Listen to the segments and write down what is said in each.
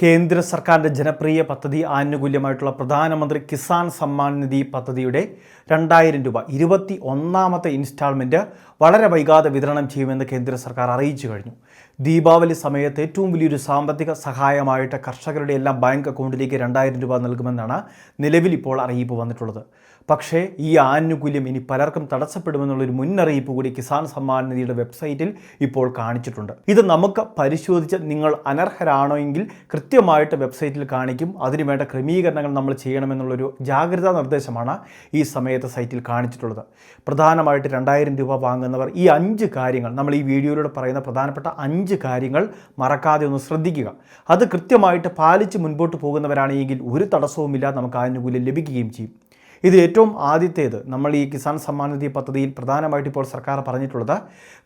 കേന്ദ്ര സർക്കാരിന്റെ ജനപ്രിയ പദ്ധതി ആനുകൂല്യമായിട്ടുള്ള പ്രധാനമന്ത്രി കിസാൻ സമ്മാൻ നിധി പദ്ധതിയുടെ രണ്ടായിരം രൂപ ഇരുപത്തി ഒന്നാമത്തെ ഇൻസ്റ്റാൾമെന്റ് വളരെ വൈകാതെ വിതരണം ചെയ്യുമെന്ന് കേന്ദ്ര സർക്കാർ അറിയിച്ചു കഴിഞ്ഞു. ദീപാവലി സമയത്ത് ഏറ്റവും വലിയൊരു സാമ്പത്തിക സഹായമായിട്ട് കർഷകരുടെ എല്ലാം ബാങ്ക് അക്കൗണ്ടിലേക്ക് രണ്ടായിരം രൂപ നൽകുമെന്നാണ് നിലവിൽ ഇപ്പോൾ അറിയിപ്പ് വന്നിട്ടുള്ളത്. പക്ഷേ ഈ ആനുകൂല്യം ഇനി പലർക്കും തടസ്സപ്പെടുമെന്നുള്ളൊരു മുന്നറിയിപ്പ് കൂടി കിസാൻ സമ്മാൻ നിധിയുടെ വെബ്സൈറ്റിൽ ഇപ്പോൾ കാണിച്ചിട്ടുണ്ട്. ഇത് നമുക്ക് പരിശോധിച്ച് നിങ്ങൾ അനർഹരാണോ എങ്കിൽ കൃത്യമായിട്ട് വെബ്സൈറ്റിൽ കാണിക്കും. അതിനുവേണ്ട ക്രമീകരണങ്ങൾ നമ്മൾ ചെയ്യണമെന്നുള്ളൊരു ജാഗ്രതാ നിർദ്ദേശമാണ് ഈ സമയത്ത് സൈറ്റിൽ കാണിച്ചിട്ടുള്ളത്. പ്രധാനമായിട്ട് രണ്ടായിരം രൂപ വാങ്ങുന്നവർ ഈ അഞ്ച് കാര്യങ്ങൾ നമ്മൾ ഈ വീഡിയോയിലൂടെ പറയുന്ന പ്രധാനപ്പെട്ട അഞ്ച് കാര്യങ്ങൾ മറക്കാതെ ഒന്ന് ശ്രദ്ധിക്കുക. അത് കൃത്യമായിട്ട് പാലിച്ച് മുൻപോട്ട് പോകുന്നവരാണെങ്കിൽ ഒരു തടസ്സവുമില്ല നമുക്ക് ആനുകൂല്യം ലഭിക്കുകയും ചെയ്യും. ഇത് ഏറ്റവും ആദ്യത്തേത് നമ്മൾ ഈ കിസാൻ സമ്മാൻ നിധി പദ്ധതിയിൽ പ്രധാനമായിട്ട് ഇപ്പോൾ സർക്കാർ പറഞ്ഞിട്ടുള്ളത്.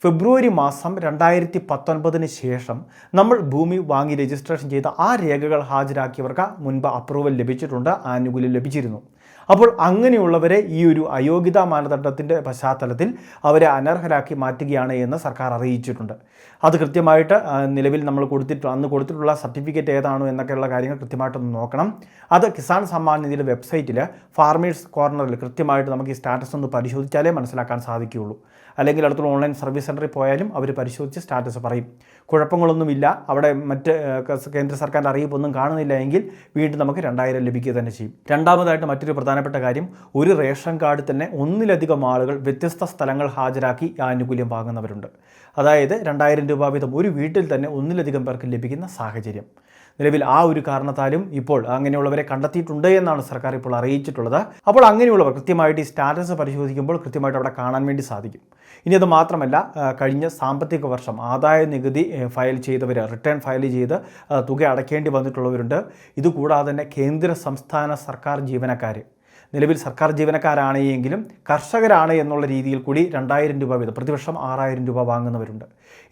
ഫെബ്രുവരി മാസം രണ്ടായിരത്തി പത്തൊൻപതിന് ശേഷം നമ്മൾ ഭൂമി വാങ്ങി രജിസ്ട്രേഷൻ ചെയ്ത ആ രേഖകൾ ഹാജരാക്കിയവർക്ക് മുൻപ് അപ്രൂവൽ ലഭിച്ചിട്ടുണ്ട് ആനുകൂല്യം ലഭിച്ചിരുന്നു. അപ്പോൾ അങ്ങനെയുള്ളവരെ ഈ ഒരു അയോഗ്യതാ മാനദണ്ഡത്തിന്റെ പശ്ചാത്തലത്തിൽ അവരെ അനർഹരാക്കി മാറ്റുകയാണ് എന്ന് സർക്കാർ അറിയിച്ചിട്ടുണ്ട്. അത് കൃത്യമായിട്ട് നിലവിൽ നമ്മൾ കൊടുത്തിട്ട് അന്ന് കൊടുത്തിട്ടുള്ള സർട്ടിഫിക്കറ്റ് ഏതാണോ എന്നൊക്കെയുള്ള കാര്യങ്ങൾ കൃത്യമായിട്ടൊന്ന് നോക്കണം. അത് കിസാൻ സമ്മാൻ നിധിയുടെ വെബ്സൈറ്റിൽ ഫാർമേഴ്സ് കോർണറിൽ കൃത്യമായിട്ട് നമുക്ക് ഈ സ്റ്റാറ്റസ് ഒന്ന് പരിശോധിച്ചാലേ മനസ്സിലാക്കാൻ സാധിക്കുകയുള്ളൂ. അല്ലെങ്കിൽ അടുത്തുള്ള ഓൺലൈൻ സർവീസ് സെന്ററിൽ പോയാലും അവർ പരിശോധിച്ച് സ്റ്റാറ്റസ് പറയും. കുഴപ്പങ്ങളൊന്നുമില്ല. അവിടെ മറ്റ് കേന്ദ്ര സർക്കാരിന്റെ അറിയിപ്പൊന്നും കാണുന്നില്ല എങ്കിൽ വീണ്ടും നമുക്ക് രണ്ടായിരം ലഭിക്കുക തന്നെ ചെയ്യും. രണ്ടാമതായിട്ട് മറ്റൊരു പ്രധാനപ്പെട്ട കാര്യം ഒരു റേഷൻ കാർഡ് തന്നെ ഒന്നിലധികം ആളുകൾ വ്യത്യസ്ത സ്ഥലങ്ങൾ ഹാജരാക്കി ആനുകൂല്യം വാങ്ങുന്നവരുണ്ട്. അതായത് രണ്ടായിരം രൂപ വീതം ഒരു വീട്ടിൽ തന്നെ ഒന്നിലധികം പേർക്ക് ലഭിക്കുന്ന സാഹചര്യം. നിലവിൽ ആ ഒരു കാരണത്താലും ഇപ്പോൾ അങ്ങനെയുള്ളവരെ കണ്ടെത്തിയിട്ടുണ്ട് എന്നാണ് സർക്കാർ ഇപ്പോൾ അറിയിച്ചിട്ടുള്ളത്. അപ്പോൾ അങ്ങനെയുള്ളവർ കൃത്യമായിട്ട് ഈ സ്റ്റാറ്റസ് പരിശോധിക്കുമ്പോൾ കൃത്യമായിട്ട് അവിടെ കാണാൻ വേണ്ടി സാധിക്കും. ഇനി അത് മാത്രമല്ല കഴിഞ്ഞ സാമ്പത്തിക വർഷം ആദായ നികുതി ഫയൽ ചെയ്തവർ റിട്ടേൺ ഫയൽ ചെയ്ത് തുക അടയ്ക്കേണ്ടി വന്നിട്ടുള്ളവരുണ്ട്. ഇതുകൂടാതെ തന്നെ കേന്ദ്ര സംസ്ഥാന സർക്കാർ ജീവനക്കാർ നിലവിൽ സർക്കാർ ജീവനക്കാരാണ് എങ്കിലും കർഷകരാണ് എന്നുള്ള രീതിയിൽ കൂടി രണ്ടായിരം രൂപ വീതം പ്രതിവർഷം ആറായിരം രൂപ വാങ്ങുന്നവരുണ്ട്.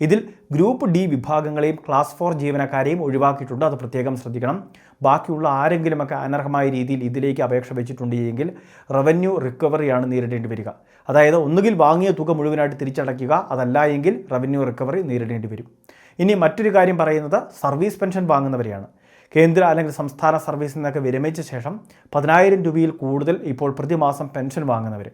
ഇതിൽ ഗ്രൂപ്പ് ഡി വിഭാഗങ്ങളെയും ക്ലാസ് ഫോർ ജീവനക്കാരെയും ഒഴിവാക്കിയിട്ടുണ്ട്. അത് പ്രത്യേകം ശ്രദ്ധിക്കണം. ബാക്കിയുള്ള ആരെങ്കിലുമൊക്കെ അനർഹമായ രീതിയിൽ ഇതിലേക്ക് അപേക്ഷ വെച്ചിട്ടുണ്ട് എങ്കിൽ റവന്യൂ റിക്കവറിയാണ് നേരിടേണ്ടി വരിക. അതായത് ഒന്നുകിൽ വാങ്ങിയ തുക മുഴുവനായിട്ട് തിരിച്ചടയ്ക്കുക അതല്ല എങ്കിൽ റവന്യൂ റിക്കവറി നേരിടേണ്ടി വരും. ഇനി മറ്റൊരു കാര്യം പറയുന്നത് സർവീസ് പെൻഷൻ വാങ്ങുന്നവരെയാണ്. കേന്ദ്ര അല്ലെങ്കിൽ സംസ്ഥാന സർവീസിൽ നിന്നൊക്കെ വിരമിച്ച ശേഷം പതിനായിരം രൂപയിൽ കൂടുതൽ ഇപ്പോൾ പ്രതിമാസം പെൻഷൻ വാങ്ങുന്നവർ.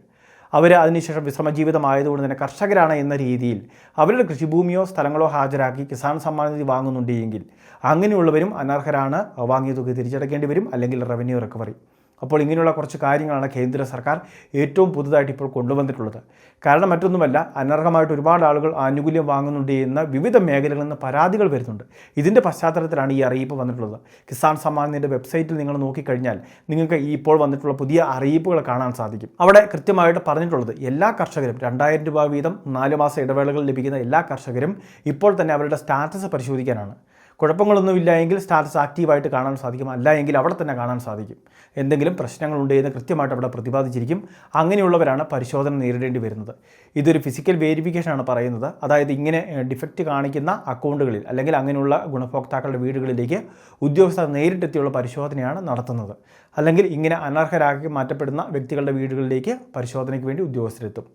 അവർ അതിനുശേഷം വിശ്രമജീവിതമായതുകൊണ്ട് തന്നെ കർഷകരാണ് എന്ന രീതിയിൽ അവരുടെ കൃഷിഭൂമിയോ സ്ഥലങ്ങളോ ഹാജരാക്കി കിസാൻ സമ്മാൻ നിധി വാങ്ങുന്നുണ്ടെങ്കിൽ അങ്ങനെയുള്ളവരും അനർഹരാണ്. വാങ്ങിയ തുക തിരിച്ചടക്കേണ്ടി വരും അല്ലെങ്കിൽ റവന്യൂ റിക്കവറി അപ്പോൾ ഇങ്ങനെയുള്ള കുറച്ച് കാര്യങ്ങളാണ് കേന്ദ്ര സർക്കാർ ഏറ്റവും പുതുതായിട്ട് ഇപ്പോൾ കൊണ്ടുവന്നിട്ടുള്ളത്. കാരണം മറ്റൊന്നുമല്ല അനർഹമായിട്ട് ഒരുപാട് ആളുകൾ ആനുകൂല്യം വാങ്ങുന്നുണ്ട് എന്ന വിവിധ മേഖലകളിൽ നിന്ന് പരാതികൾ വരുന്നുണ്ട്. ഇതിന്റെ പശ്ചാത്തലത്തിലാണ് ഈ അറിയിപ്പ് വന്നിട്ടുള്ളത്. കിസാൻ സമ്മാനിന്റെ വെബ്സൈറ്റിൽ നിങ്ങൾ നോക്കിക്കഴിഞ്ഞാൽ നിങ്ങൾക്ക് ഈ ഇപ്പോൾ വന്നിട്ടുള്ള പുതിയ അറിയിപ്പുകൾ കാണാൻ സാധിക്കും. അവിടെ കൃത്യമായിട്ട് പറഞ്ഞിട്ടുള്ളത് എല്ലാ കർഷകരും രണ്ടായിരം രൂപ വീതം നാല് മാസ ഇടവേളകളിൽ ലഭിക്കുന്ന എല്ലാ കർഷകരും ഇപ്പോൾ തന്നെ അവരുടെ സ്റ്റാറ്റസ് പരിശോധിക്കാനാണ്. കുഴപ്പങ്ങളൊന്നുമില്ല എങ്കിൽ സ്റ്റാറ്റസ് ആക്റ്റീവായിട്ട് കാണാൻ സാധിക്കും. അല്ല എങ്കിൽ അവിടെ തന്നെ കാണാൻ സാധിക്കും. എന്തെങ്കിലും പ്രശ്നങ്ങളുണ്ട് എന്ന് കൃത്യമായിട്ട് അവിടെ പ്രതിപാദിച്ചിരിക്കും. അങ്ങനെയുള്ളവരാണ് പരിശോധന നേരിടേണ്ടി വരുന്നത്. ഇതൊരു ഫിസിക്കൽ വേരിഫിക്കേഷനാണ് പറയുന്നത്. അതായത് ഇങ്ങനെ ഡിഫക്റ്റ് കാണിക്കുന്ന അക്കൗണ്ടുകളിൽ അല്ലെങ്കിൽ അങ്ങനെയുള്ള ഗുണഭോക്താക്കളുടെ വീടുകളിലേക്ക് ഉദ്യോഗസ്ഥർ നേരിട്ടെത്തിയുള്ള പരിശോധനയാണ് നടത്തുന്നത്. അല്ലെങ്കിൽ ഇങ്ങനെ അനർഹരാക്കി മാറ്റപ്പെടുന്ന വ്യക്തികളുടെ വീടുകളിലേക്ക് പരിശോധനയ്ക്ക് വേണ്ടി ഉദ്യോഗസ്ഥരെത്തും.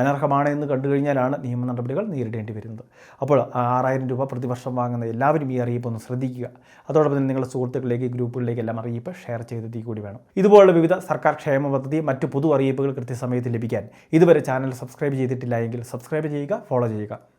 അനർഹമാണ് എന്ന് കണ്ടു കഴിഞ്ഞാലാണ് നിയമ നടപടികൾ നേരിടേണ്ടി വരുന്നത്. അപ്പോൾ ആറായിരം രൂപ പ്രതിവർഷം വാങ്ങുന്ന എല്ലാവരും ഈ അറിയിപ്പ് ഒന്ന് ശ്രദ്ധിക്കുക. അതോടൊപ്പം തന്നെ നിങ്ങളുടെ സുഹൃത്തുക്കളിലേക്ക് ഗ്രൂപ്പുകളിലേക്ക് എല്ലാം അറിയിപ്പ് ഷെയർ ചെയ്തെത്തി കൂടി വേണം. ഇതുപോലുള്ള വിവിധ സർക്കാർ ക്ഷേമ പദ്ധതി മറ്റു പൊതു അറിയിപ്പുകൾ കൃത്യസമയത്ത് ലഭിക്കാൻ ഇതുവരെ ചാനൽ സബ്സ്ക്രൈബ് ചെയ്തിട്ടില്ല എങ്കിൽ സബ്സ്ക്രൈബ് ചെയ്യുക ഫോളോ ചെയ്യുക.